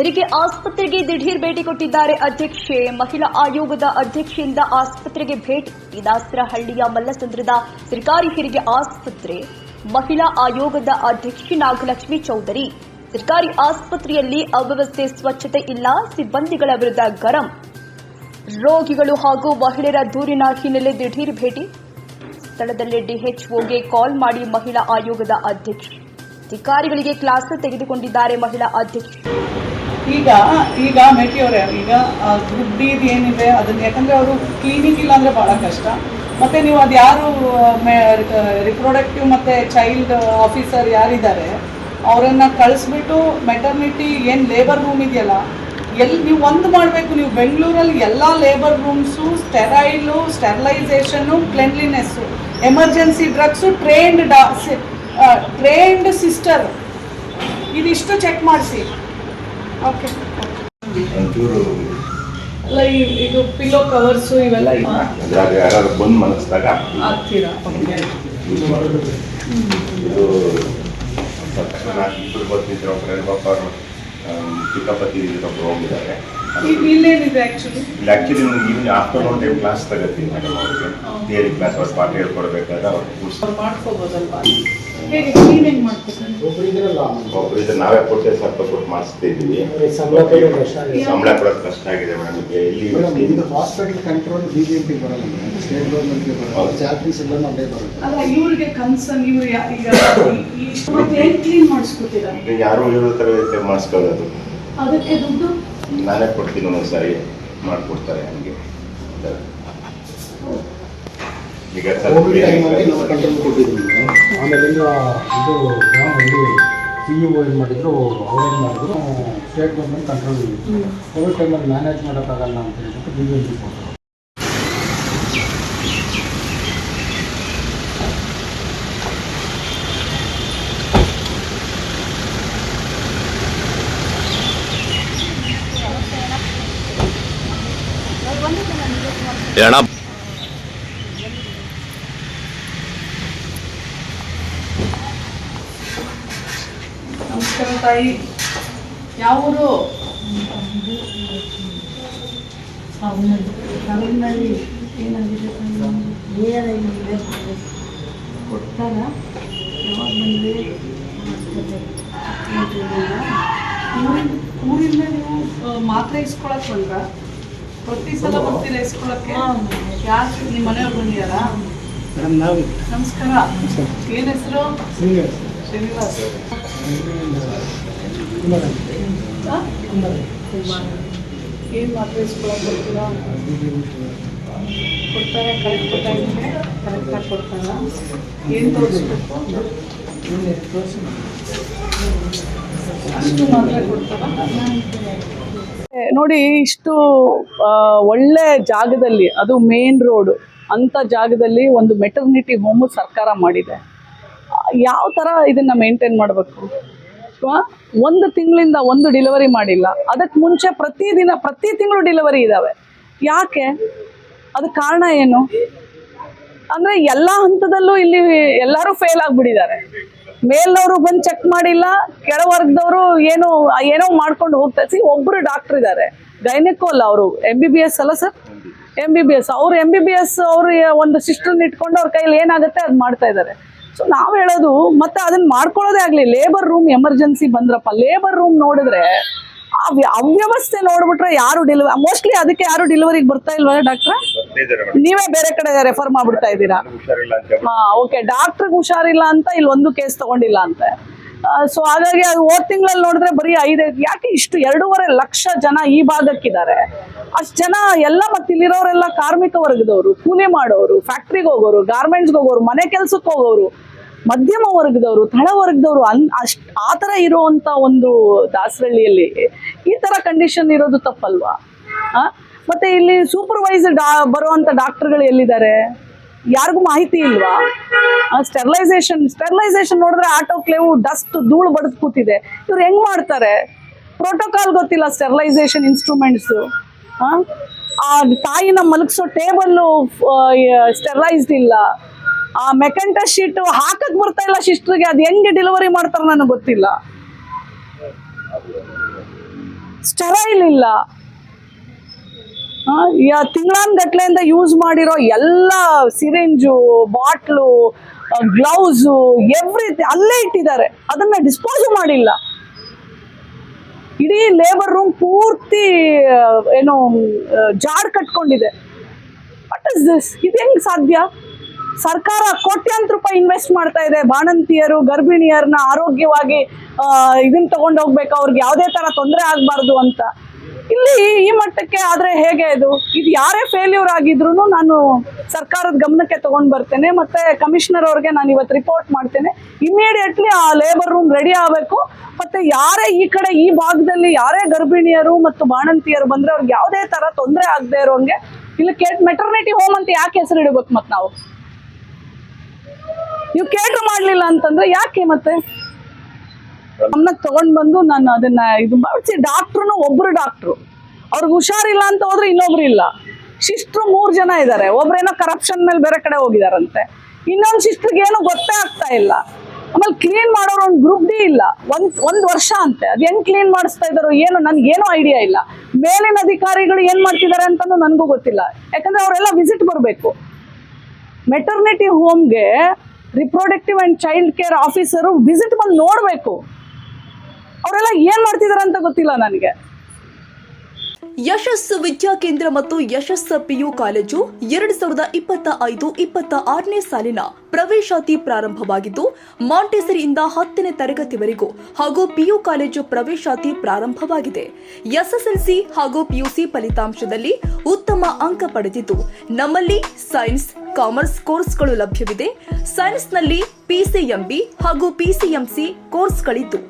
ಹೆರಿಗೆ ಆಸ್ಪತ್ರೆಗೆ ದಿಢೀರ್ ಭೇಟಿ ಕೊಟ್ಟಿದ್ದಾರೆ ಅಧ್ಯಕ್ಷೆ. ಮಹಿಳಾ ಆಯೋಗದ ಅಧ್ಯಕ್ಷೆಯಿಂದ ಆಸ್ಪತ್ರೆಗೆ ಭೇಟಿ ಇದಾಸ್ತ್ರಹಳ್ಳಿಯ ಮಲ್ಲಸಂದ್ರದ ಸರ್ಕಾರಿ ಹೆರಿಗೆ ಆಸ್ಪತ್ರೆ. ಮಹಿಳಾ ಆಯೋಗದ ಅಧ್ಯಕ್ಷೆ ನಾಗಲಕ್ಷ್ಮಿ ಚೌಧರಿ. ಸರ್ಕಾರಿ ಆಸ್ಪತ್ರೆಯಲ್ಲಿ ಅವ್ಯವಸ್ಥೆ ಸ್ವಚ್ಛತೆ ಇಲ್ಲ, ಸಿಬ್ಬಂದಿಗಳ ವಿರುದ್ಧ ಗರಂ. ರೋಗಿಗಳು ಹಾಗೂ ಮಹಿಳೆಯರ ದೂರಿನ ಹಿನ್ನೆಲೆ ದಿಢೀರ್ ಭೇಟಿ. ಸ್ಥಳದಲ್ಲಿ ಡಿಎಚ್ಒಗೆ ಕಾಲ್ ಮಾಡಿ ಮಹಿಳಾ ಆಯೋಗದ ಅಧ್ಯಕ್ಷೆ. ಅಧಿಕಾರಿಗಳಿಗೆ ಕ್ಲಾಸ್ ತೆಗೆದುಕೊಂಡಿದ್ದಾರೆ ಮಹಿಳಾ ಅಧ್ಯಕ್ಷೆ. ಈಗ ಈಗ ಮೆಟಿಯವರೇ ಈಗ ದುಡ್ಡಿದು ಏನಿದೆ, ಅದನ್ನ ಯಾಕಂದ್ರೆ ಅವರು ಕ್ಲಿನಿಕ್ ಇಲ್ಲ ಅಂದರೆ ಬಹಳ ಕಷ್ಟ. ಮತ್ತೆ ನೀವು ಅದು ಯಾರು ರಿಪ್ರೊಡಕ್ಟಿವ್ ಮತ್ತೆ ಚೈಲ್ಡ್ ಆಫೀಸರ್ ಯಾರಿದ್ದಾರೆ, ಅವರನ್ನು ಕಳಿಸ್ಬಿಟ್ಟು ಮೆಟರ್ನಿಟಿ ಏನು ಲೇಬರ್ ರೂಮ್ ಇದೆಯಲ್ಲ ಎಲ್ಲಿ ನೀವು ಒಂದು ಮಾಡಬೇಕು, ನೀವು ಬೆಂಗಳೂರಲ್ಲಿ ಎಲ್ಲ labour rooms sterile sterilisation cleanliness emergency drugs trained ಡಾ ಟ್ರೈನ್ಡ್ ಸಿಸ್ಟರ್ ಇದಿಷ್ಟು ಚೆಕ್ ಮಾಡಿಸಿ. ಓಕೆ ಒಂಚೂರು ಅಲ್ಲ ಇದು ಪಿಲ್ಲೋ ಕವರ್ಸು ಇವೆಲ್ಲ ಇವ ಅದ್ರಾಗ ಯಾರು ಬಂದು ಮನಸ್ಸಿದಾಗ ಹಾಕ್ತೀರಾ ಇದು ಇಬ್ಬರು ಬರ್ತಿದ್ರು ಒಬ್ಬರು ಅವರು ಚಿಕ್ಕಪ್ಪತ್ತಿ ಒಬ್ಬರು ಹೋಗಿದ್ದಾರೆ. ಈಗ ಇಲ್ಲೇನಿದೆ ಆ್ಯಕ್ಚುಲಿ ಇಲ್ಲಿ ಆ್ಯಕ್ಚುಲಿ ನಿಮ್ಗೆ ಈವ್ನಿಂಗ್ ಆಫ್ಟರ್ನೂನ್ ಟೈಮ್ ಕ್ಲಾಸ್ ತಗೋತೀವಿ ಮೇಡಮ್ ಅವ್ರಿಗೆ. ಥಿಯರಿ ಕ್ಲಾಸ್ ಅವ್ರು ಪಾಠ ಹೇಳ್ಕೊಡ್ಬೇಕಾದ್ರೆ ಅವ್ರು ಕೂರ್ಸಿ ಮಾಡ್ಕೋಬೋದಲ್ವಾ? ಹೇಗೆ ಕ್ಲೀನ್ ಹೆಂಗೆ ಮಾಡ್ಕೋತಾರೆ ಒಬ್ರು ಇದ್ರೆ ನಾವೇ ಕೊಟ್ಟೆ ಸ್ವಲ್ಪ ಕೊಟ್ಟು ಮಾಡಿಸ್ತಾ ಇದ್ದೀವಿ ಸಂಬಳ ಕೊಡೋದು ಕಷ್ಟ ಆಗಿದೆ. ಸಂಬಳ ಕೊಡೋದು ಕಷ್ಟ ಆಗಿದೆ ಮೇಡಮ್ ಈಗ. ಮೇಡಮ್, ಇದು ಇಲ್ಲಿ hospital control B J P ಬರಲ್ಲ ಮೇಡಮ್. ಸ್ಟೇಟ್ ಗೌರ್ಮೆಂಟ್ಗೆ ಬರಲ್ಲ. ಚಾರ್ಜಸ್ ಎಲ್ಲ ಬರುತ್ತೆ. ಅಲ್ಲ ಇವ್ರಿಗೆ ಕನ್ಸರ್ನ್ ಇವ್ರು ಯಾ- ಈಗ ಇಷ್ಟು ಮತ್ತೆ ಕ್ಲೀನ್ ಮಾಡಿಸ್ಕೊತೀರಾ? ಯಾರು ಇರೋ ಥರ ಮಾಡಿಸ್ಕೊಳ್ಳೋದು? ಅದಕ್ಕೆ ದುಡ್ಡು? ನಾನೇ ಕೊಡ್ತೀನಿ ಒಂದೊಂದು ಸಾರಿ ಮಾಡಿಕೊಡ್ತಾರೆ ನನಗೆ ಈಗ. ಆಮೇಲಿಂದ ಇದು ಗ್ರಾಮದಲ್ಲಿ ಇದು ಸಿ ಇ ಏನು ಮಾಡಿದ್ರು ಅವ್ರೇನು ಮಾಡಿದ್ರು ಸ್ಟೇಟ್ ಗೌರ್ಮೆಂಟ್ ಕಂಟ್ರೋಲ್ ಕೋವಿಡ್ ಟೈಮಲ್ಲಿ ಮ್ಯಾನೇಜ್ ಮಾಡೋಕ್ಕಾಗಲ್ಲ ಅಂತ ಹೇಳ್ಬಿಟ್ಟು ಬಿ ಜೆ ಪಿ ಕೊಟ್ಟರು. ನಮಸ್ಕಾರ ತಾಯಿ. ಯಾವ ಊರು? ಸಾವಿನಲ್ಲಿ ಏನಾಗಿದೆ ಕೊಡ್ತಾರ? ಯಾವಾಗ ಬಂದ್ರಿ? ಊರಿಂದ ನೀವು ಮಾತ್ರೆ ಇಸ್ಕೊಳಕ್ ಬಂದ್ರ? ಪ್ರತಿ ಸಲ ಬರ್ತೀರಾ ಇಸ್ಕೊಳಕ್ಕೆ ಯಾರು ನಿಮ್ಮ ಮನೆಯವ್ರು ಬಂದಿದಾರ ಮೇಡಮ್ ನಾವು. ನಮಸ್ಕಾರ. ಏನ್ ಹೆಸರು? ಶ್ರೀನಿವಾಸ್. ಶ್ರೀನಿವಾಸ್. ಏನು ಏನ್ ಮಾತ್ರೆ ಇಸ್ಕೊಳಕ್ ಬರ್ತೀರಾ ಕೊಡ್ತಾರೆ ಕರೆಕ್ಟ್ ಟೈಮ್ಗೆ ಕರೆಕ್ಟಾಗಿ ಕೊಡ್ತಾರ? ಏನು ತೋರಿಸ್ಬೇಕು? ಅಷ್ಟು ಮಾತ್ರೆ ಕೊಡ್ತಾರ? ನೋಡಿ, ಇಷ್ಟು ಒಳ್ಳೆ ಜಾಗದಲ್ಲಿ, ಅದು ಮೇನ್ ರೋಡು ಅಂಥ ಜಾಗದಲ್ಲಿ ಒಂದು ಮೆಟರ್ನಿಟಿ ಹೋಮು ಸರ್ಕಾರ ಮಾಡಿದೆ. ಯಾವ ಥರ ಇದನ್ನು ಮೇಂಟೈನ್ ಮಾಡಬೇಕು? ಒಂದು ತಿಂಗಳಿಂದ ಒಂದು ಡಿಲಿವರಿ ಮಾಡಿಲ್ಲ. ಅದಕ್ಕೆ ಮುಂಚೆ ಪ್ರತಿದಿನ ಪ್ರತಿ ತಿಂಗಳು ಡಿಲಿವರಿ ಇದ್ದಾವೆ ಯಾಕೆ? ಅದು ಕಾರಣ ಏನು? ಅಂದರೆ ಎಲ್ಲ ಹಂತದಲ್ಲೂ ಇಲ್ಲಿ ಎಲ್ಲರೂ ಫೇಲ್ ಆಗಿಬಿಟ್ಟಿದ್ದಾರೆ. ಮೇಲ್ನವರು ಬಂದು ಚೆಕ್ ಮಾಡಿಲ್ಲ ಕೆಳವರ್ಗದವರು ಏನು, ಏನೋ ಮಾಡ್ಕೊಂಡು ಹೋಗ್ತಾ ಸಿ ಒಬ್ಬರು ಡಾಕ್ಟರ್ ಇದ್ದಾರೆ ಗೈನಿಕೋ ಅಲ್ಲ ಅವರು ಎಂ ಬಿ ಬಿ ಎಸ್ ಅಲ್ಲ sir M B B S ಅವ್ರು ಎಂ ಬಿ ಬಿ ಎಸ್ ಅವರು ಒಂದು ಸಿಸ್ಟರ್ನ ಇಟ್ಕೊಂಡು ಅವ್ರ ಕೈಲಿ ಏನಾಗುತ್ತೆ ಅದು ಮಾಡ್ತಾ ಇದ್ದಾರೆ ಸೊ ನಾವು ಹೇಳೋದು, ಮತ್ತೆ ಅದನ್ನ ಮಾಡ್ಕೊಳ್ಳೋದೇ ಆಗಲಿ ಲೇಬರ್ ರೂಮ್ ಎಮರ್ಜೆನ್ಸಿ ಬಂದ್ರಪ್ಪ. ಲೇಬರ್ ರೂಮ್ ನೋಡಿದ್ರೆ ಅವ್ಯ- ಅವ್ಯವಸ್ಥೆ ನೋಡ್ಬಿಟ್ರೆ ಯಾರು ಡೆಲಿವರಿ ಮೋಸ್ಟ್ಲಿ ಅದಕ್ಕೆ ಯಾರು ಡೆಲಿವರಿಗೆ ಬರ್ತಾ ಇಲ್ವಾ ಡಾಕ್ಟ್ರ ನೀವೇ ಬೇರೆ ಕಡೆ ರೆಫರ್ ಮಾಡ್ಬಿಡ್ತಾ ಇದ್ದೀರಾ? ಹಾ ಓಕೆ ಡಾಕ್ಟರ್ ಹುಷಾರಿಲ್ಲ ಅಂತ ಇಲ್ಲಿ ಒಂದು ಕೇಸ್ ತಗೊಂಡಿಲ್ಲ ಅಂತೆ. ಸೊ ಹಾಗಾಗಿ ಅದು ಹೋದ ತಿಂಗಳಲ್ಲಿ ನೋಡಿದ್ರೆ ಬರೀ ಐದೈದು ಯಾಕೆ ಇಷ್ಟು ಎರಡೂವರೆ ಲಕ್ಷ ಜನ ಈ ಭಾಗಕ್ಕಿದ್ದಾರೆ? ಅಷ್ಟು ಜನ ಎಲ್ಲ ಮತ್ತೆ ಇಲ್ಲಿರೋರೆಲ್ಲ ಕಾರ್ಮಿಕ ವರ್ಗದವರು ಕೂಲಿ ಮಾಡೋರು ಫ್ಯಾಕ್ಟ್ರಿಗೆ ಹೋಗೋರು ಗಾರ್ಮೆಂಟ್ಸ್ಗೆ ಹೋಗೋರು ಮನೆ ಕೆಲ್ಸಕ್ಕೆ ಹೋಗೋರು ಮಧ್ಯಮ ವರ್ಗದವರು ತಳ ವರ್ಗದವರು ಅನ್ ಅಷ್ಟ್ ಆ ತರ ಇರುವಂತ ಒಂದು ದಾಸರಳ್ಳಿಯಲ್ಲಿ ಈ ತರ ಕಂಡೀಷನ್ ಇರೋದು ತಪ್ಪಲ್ವಾ? ಆ? ಮತ್ತೆ ಇಲ್ಲಿ ಸೂಪರ್ವೈಸ್ ಡಾ ಬರುವಂಥ ಡಾಕ್ಟರ್ಗಳು ಎಲ್ಲಿದ್ದಾರೆ? ಯಾರಿಗೂ ಮಾಹಿತಿ ಇಲ್ವಾ? ಸ್ಟೆರ್ಲೈಸೇಷನ್ ಸ್ಟೆರ್ಲೈಸೇಷನ್ ನೋಡಿದ್ರೆ ಆಟೋಕ್ಲೇವು ಡಸ್ಟ್ ಧೂಳು ಬಡದ್ ಕೂತಿದೆ. ಇವ್ರು ಹೆಂಗ್ ಮಾಡ್ತಾರೆ? ಪ್ರೋಟೋಕಾಲ್ ಗೊತ್ತಿಲ್ಲ ಸ್ಟೆರ್ಲೈಸೇಷನ್ ಇನ್ಸ್ಟ್ರೂಮೆಂಟ್ಸ್ ಆ ತಾಯಿನ ಮಲಗಿಸೋ ಟೇಬಲ್ ಸ್ಟೆರ್ಲೈಸ್ಡ್ ಇಲ್ಲ. ಆ ಮೆಕೆಂಟ ಶೀಟ್ ಹಾಕಕ್ ಬರ್ತಾ ಇಲ್ಲ ಸಿಸ್ಟರ್ಗೆ ಅದು ಹೆಂಗೆ ಡೆಲಿವರಿ ಮಾಡ್ತಾರೆ ನನಗೆ ಗೊತ್ತಿಲ್ಲ. ಸ್ಟೆರೈಲ್ ಇಲ್ಲ. ತಿಂಗಳಾನ್ಗಟ್ಲೆಯಿಂದ ಯೂಸ್ ಮಾಡಿರೋ ಎಲ್ಲ ಸಿರಿಂಜು, ಬಾಟ್ಲು ಗ್ಲೌಸು ಎವ್ರಿ ಅಲ್ಲೇ ಇಟ್ಟಿದ್ದಾರೆ. ಅದನ್ನ ಡಿಸ್ಪೋಸ್ ಮಾಡಿಲ್ಲ. ಇಡೀ ಲೇಬರ್ ರೂಮ್ ಪೂರ್ತಿ ಏನು ಜಾಡ್ ಕಟ್ಕೊಂಡಿದೆ. ವಾಟ್ ಇಸ್ ದಿಸ್ ಇದು ಹೆಂಗ್ ಸಾಧ್ಯ? ಸರ್ಕಾರ ಕೋಟ್ಯಾಂತರ ರೂಪಾಯಿ ಇನ್ವೆಸ್ಟ್ ಮಾಡ್ತಾ ಇದೆ. ಬಾಣಂತಿಯರು ಗರ್ಭಿಣಿಯರನ್ನ ಆರೋಗ್ಯವಾಗಿ ಇದನ್ನ ತಗೊಂಡು ಹೋಗ್ಬೇಕು. ಅವ್ರಿಗೆ ಯಾವುದೇ ತರ ತೊಂದರೆ ಆಗಬಾರ್ದು ಅಂತ. ಇಲ್ಲಿ ಈ ಮಟ್ಟಕ್ಕೆ ಆದ್ರೆ ಹೇಗೆ ಇದು? ಇದು ಯಾರೇ ಫೇಲ್ಯೂರ್ ಆಗಿದ್ರು ನಾನು ಸರ್ಕಾರದ ಗಮನಕ್ಕೆ ತಗೊಂಡ್ ಬರ್ತೇನೆ, ಮತ್ತೆ ಕಮಿಷನರ್ ಅವ್ರಿಗೆ ನಾನು ಇವತ್ತು ರಿಪೋರ್ಟ್ ಮಾಡ್ತೇನೆ. ಇಮಿಡಿಯೇಟ್ಲಿ ಆ ಲೇಬರ್ ರೂಮ್ ರೆಡಿ ಆಗ್ಬೇಕು. ಮತ್ತೆ ಯಾರೇ ಈ ಕಡೆ ಈ ಭಾಗದಲ್ಲಿ ಯಾರೇ ಗರ್ಭಿಣಿಯರು ಮತ್ತು ಬಾಣಂತಿಯರು ಬಂದ್ರೆ ಅವ್ರಿಗೆ ಯಾವುದೇ ತರ ತೊಂದರೆ ಆಗದೆ ಇರೋಂಗೆ ಇಲ್ಲಿ ಕೇಟ್ ಮೆಟರ್ನಿಟಿ ಹೋಮ್ ಅಂತ ಯಾಕೆ ಹೆಸರು ಇಡಬೇಕು ಮತ್ತೆ ನಾವು? ನೀವು ಕೇಟ್ರ್ ಮಾಡ್ಲಿಲ್ಲ ಅಂತಂದ್ರೆ ಯಾಕೆ ಮತ್ತೆ? ಗಮನಕ್ಕೆ ತಗೊಂಡ್ ಬಂದು ನಾನು ಅದನ್ನ ಇದು ಮಾಡಿಸಿ ಡಾಕ್ಟ್ರು ಒಬ್ರು ಡಾಕ್ಟ್ರು. ಅವ್ರಿಗೆ ಹುಷಾರಿಲ್ಲ ಅಂತ ಹೋದ್ರೆ ಇನ್ನೊಬ್ರು ಇಲ್ಲ. ಶಿಸ್ಟ್ರು ಮೂರ್ ಜನ ಇದ್ದಾರೆ ಒಬ್ರೇನೋ ಕರಪ್ಷನ್ ಮೇಲೆ ಬೇರೆ ಕಡೆ ಹೋಗಿದಾರಂತೆ. ಇನ್ನೊಂದು ಶಿಸ್ಟ್ರಿಗೆ ಏನು ಗೊತ್ತೇ ಆಗ್ತಾ ಇಲ್ಲ. ಆಮೇಲೆ ಕ್ಲೀನ್ ಮಾಡೋರು ಒಂದು ಗ್ರೂಪ್ ಡಿ ಇಲ್ಲ. ಒಂದ್ ಒಂದ್ ವರ್ಷ ಅಂತೆ. ಅದ್ ಹೆಂಗ್ ಕ್ಲೀನ್ ಮಾಡಿಸ್ತಾ ಇದಾರೋ ಏನು ನನ್ಗೇನು ಐಡಿಯಾ ಇಲ್ಲ. ಮೇಲಿನ ಅಧಿಕಾರಿಗಳು ಏನ್ ಮಾಡ್ತಿದ್ದಾರೆ ಅಂತನೂ ನನಗೂ ಗೊತ್ತಿಲ್ಲ. ಯಾಕಂದ್ರೆ ಅವರೆಲ್ಲ ವಿಸಿಟ್ ಬರಬೇಕು. Maternity ಹೋಮ್ಗೆ reproductive and child care officer visit ಬಂದು ನೋಡಬೇಕು. ಅವರೆಲ್ಲ ಏನ್ ಮಾಡ್ತಿದಾರ ಅಂತ ಗೊತ್ತಿಲ್ಲ ನನಗೆ. ಯಶಸ್ಸು ವಿದ್ಯಾಕೇಂದ್ರ ಮತ್ತು ಯಶಸ್ ಪಿಯು ಕಾಲೇಜು ಎರಡು ಸಾವಿರದ ಇಪ್ಪತ್ತ ಐದು, ಇಪ್ಪತ್ತ ಆರನೇ ಸಾಲಿನ ಪ್ರವೇಶಾತಿ ಪ್ರಾರಂಭವಾಗಿದ್ದು, ಮಾಂಟೇಸರಿಯಿಂದ ಹತ್ತನೇ ತರಗತಿವರೆಗೂ ಹಾಗೂ ಪಿಯು ಕಾಲೇಜು ಪ್ರವೇಶಾತಿ ಪ್ರಾರಂಭವಾಗಿದೆ. ಎಸ್ಎಸ್ಎಲ್ಸಿ ಹಾಗೂ ಪಿಯುಸಿ ಫಲಿತಾಂಶದಲ್ಲಿ ಉತ್ತಮ ಅಂಕ ಪಡೆದಿದ್ದು, ನಮ್ಮಲ್ಲಿ ಸೈನ್ಸ್, ಕಾಮರ್ಸ್ ಕೋರ್ಸ್ಗಳು ಲಭ್ಯವಿದೆ. ಸೈನ್ಸ್ನಲ್ಲಿ ಪಿಸಿಎಂಬಿ ಹಾಗೂ ಪಿಸಿಎಂಸಿ ಕೋರ್ಸ್ಗಳಿದ್ದು.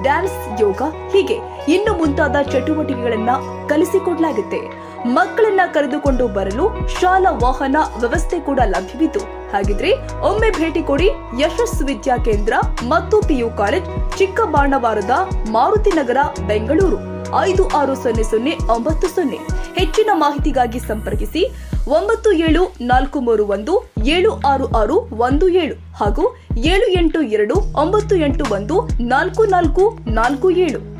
ಡ್ಯಾನ್ಸ್ ಯೋಗ ಹೀಗೆ ಇನ್ನು ಮುಂತಾದ ಚಟುವಟಿಕೆಗಳನ್ನ ಕಲಿಸಿಕೊಡಲಾಗುತ್ತೆ. ಮಕ್ಕಳನ್ನ ಕರೆದುಕೊಂಡು ಬರಲು ಶಾಲಾ ವಾಹನ ವ್ಯವಸ್ಥೆ ಕೂಡ ಲಭ್ಯವಿದ್ದು ಹಾಗಿದ್ರೆ ಒಮ್ಮೆ ಭೇಟಿ ಕೊಡಿ ಯಶಸ್ ವಿದ್ಯಾ ಕೇಂದ್ರ ಮತ್ತು ಪಿಯು ಕಾಲೇಜ್ ಚಿಕ್ಕಬಾಣವಾರದ ಮಾರುತಿ ನಗರ, ಬೆಂಗಳೂರು. ಐದು ಆರು ಸೊನ್ನೆ ಸೊನ್ನೆ ಒಂಬತ್ತು ಸೊನ್ನೆ. ಹೆಚ್ಚಿನ ಮಾಹಿತಿಗಾಗಿ ಸಂಪರ್ಕಿಸಿ ಒಂಬತ್ತು ಏಳು ನಾಲ್ಕು ಮೂರು ಒಂದು ಏಳು ಆರು ಆರು ಒಂದು ಏಳು ಹಾಗೂ ಏಳು ಎಂಟು ಎರಡು ಒಂಬತ್ತು ಎಂಟು ಒಂದು ನಾಲ್ಕು ನಾಲ್ಕು ನಾಲ್ಕು ಏಳು.